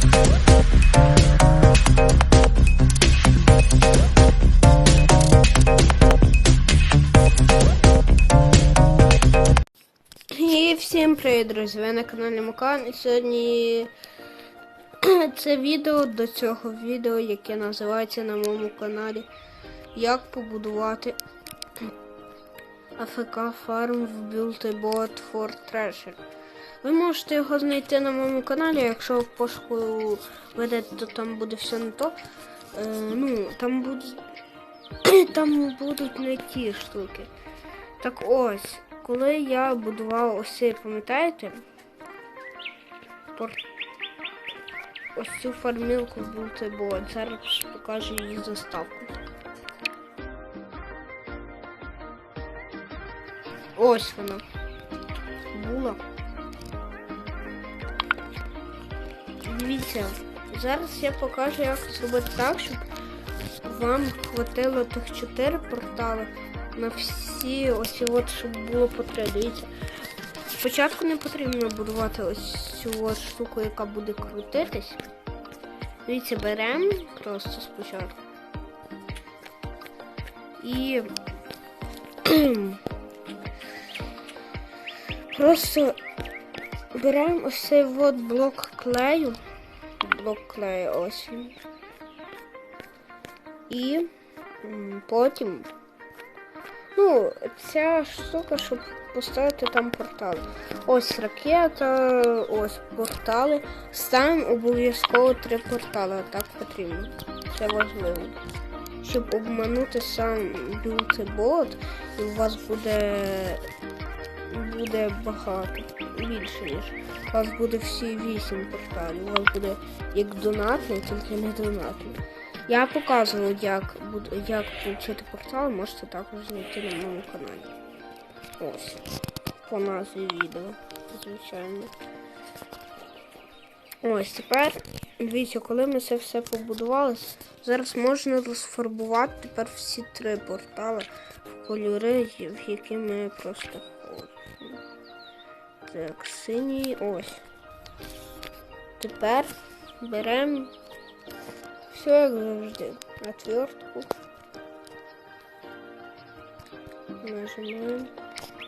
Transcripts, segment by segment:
І всім привіт, друзі! Ви на каналі Мукан. І сьогодні це відео до цього відео, яке називається на моєму каналі Як побудувати АФК фарм в Build-A-Bot for Treasure. Ви можете його знайти на моєму каналі, якщо в пошуку ведете, то там буде все не то. Е, ну, там будуть там будуть не ті штуки. Так ось, коли я будував ось цей, пам'ятаєте? Ось цю фармілку був це зараз покажу її заставку. Ось вона. Була. Дивіться, зараз я покажу, як зробити так, щоб вам хватило тих чотири портали на всі ось от, щоб було по три. Дивіться. Спочатку не потрібно будувати ось цю от штуку, яка буде крутитись. Дивіться, беремо просто спочатку. І просто беремо ось цей от блок клею. Блок клею ось. І потім Ну, ця штука, щоб поставити там портал. Ось ракета, ось портали. Ставимо обов'язково три портали, так потрібно. Це важливо. Щоб обманути сам бот, і у вас буде буде багато, більше ніж. У вас буде всі вісім порталів. У вас буде як донатний, тільки не донатний. Я показував, як як отримати портал, можете також знайти на моєму каналі. Ось. По назві відео, звичайно. Ось тепер, дивіться, коли ми це все побудували, зараз можна розфарбувати тепер всі три портали в кольори, в які ми просто. Так, синій ось. Тепер беремо все як завжди. Отвертку. Нажимаем.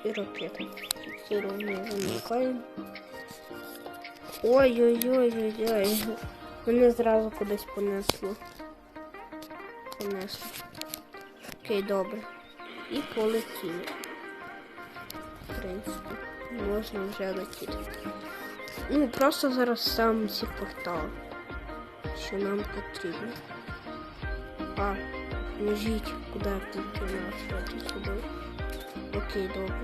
И ракета. Фиксируем, замикаем. Ой-ой-ой-ой-ой. Мене зразу кудись понесло. Понесло. Окей, добре. І полетіли. В принципі, можна вже летіти. Ну, просто зараз сам ці портали що нам потрібно. А, нажіть, куди тільки нашити сюди. Окей, добре.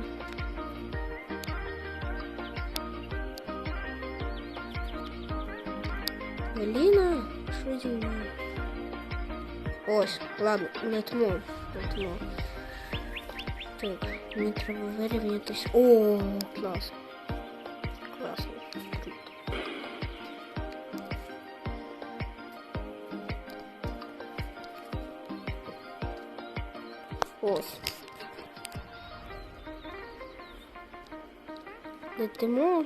Еліна, що зі мною? Ось, ладно, не тому, Так, мені треба вирівнятись. О, клас. Класно. Ось. Летимо.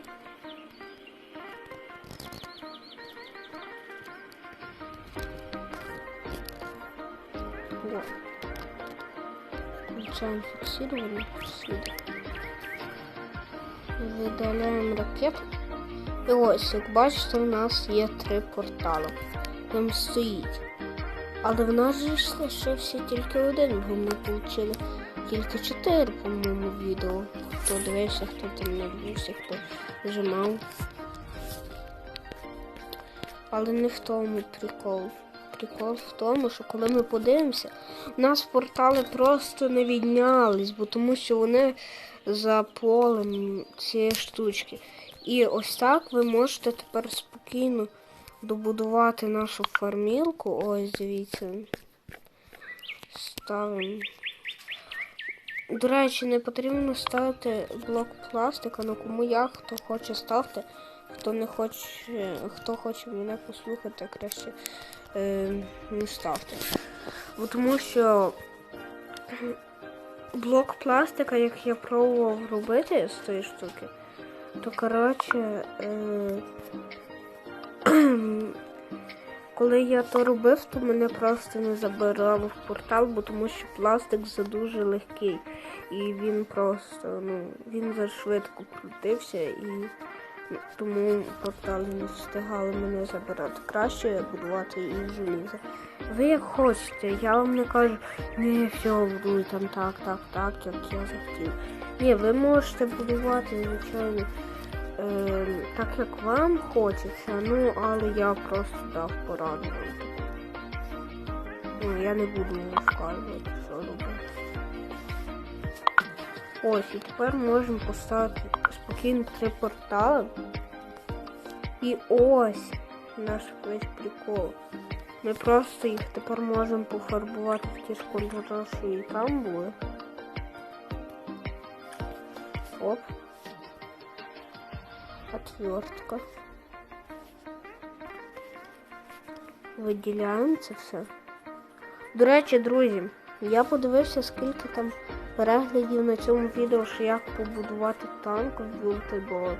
Включаем фиксирование. Видаляємо ракету. І ось, як бачите, у нас є три портали. Там стоїть. Але в нас же лишився тільки один, бо ми отримали тільки чотири, по-моєму, відео. Хто дивився, хто там не дивився, хто нажимав. Але не в тому прикол. Прикол в тому, що коли ми подивимося, у нас портали просто не віднялись, бо тому що вони за полем цієї штучки. І ось так ви можете тепер спокійно добудувати нашу фармілку. Ось, дивіться. Ставимо. До речі, не потрібно ставити блок пластика, ну кому як, хто хоче ставте, хто не хоче, хто хоче мене послухати, краще не ставте. Бо тому що блок пластика, як я пробував робити з тої штуки, то коротше. Е, Коли я то робив, то мене просто не забирало в портал, бо тому що пластик задуже легкий. І він просто, ну, він зашвидко крутився і тому портали не встигали мене забирати. Краще будувати із желіза. Ви як хочете, я вам не кажу, не все, будуй там так, так, так, як я захотів. Ні, ви можете будувати, звичайно, е, так як вам хочеться, ну, але я просто дав пораду. Ну, я не буду вказувати, що робити. Ось, і тепер можемо поставити спокійно три портали. І ось наш весь прикол. Ми просто їх тепер можемо пофарбувати в ті ж кольори, що і там були. Оп. Отвертка. Виділяємо це все. До речі, друзі, я подивився, скільки там переглядів на цьому відео, що як побудувати танк в Build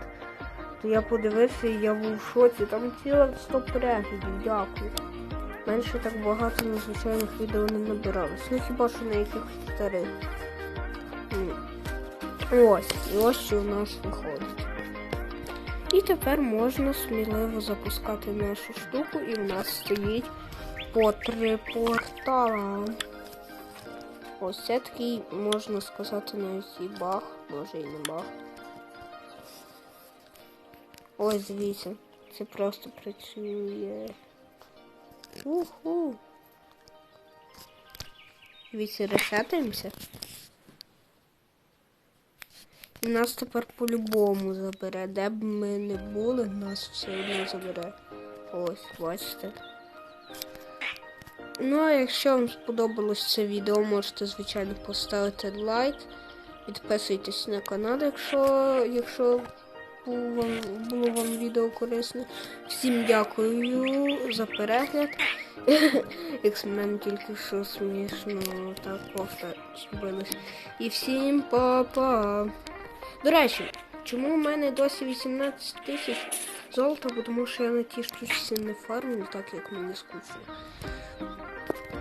То я подивився і я був в шоці. Там цілих 100 переглядів, дякую. Менше так багато незвичайних відео не набиралось. Ну хіба що на якихось старих. Ось, і ось що у нас виходить. І тепер можна сміливо запускати нашу штуку, і в нас стоїть по три портала. Ось це такий, можна сказати, навіть і баг, може і не баг. Ось дивіться, це просто працює. Уху. Дивіться, решетаємося. І нас тепер по-любому забере. Де б ми не були, нас все одно забере. Ось, бачите. Ну, а якщо вам сподобалось це відео, можете, звичайно, поставити лайк. Підписуйтесь на канал, якщо, якщо було вам, відео корисне. Всім дякую за перегляд. X-Men тільки що смішно так кофта зробилась. І всім па-па. До речі, чому в мене досі 18 тисяч золота, тому що я на тій штучці не фармлю, так як мені скучно.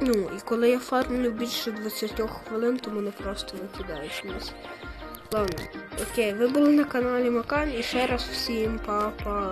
Ну, і коли я фармлю більше 20 хвилин, то мене просто викидають вниз. Ладно, окей, ви були на каналі Макан і ще раз всім па-па.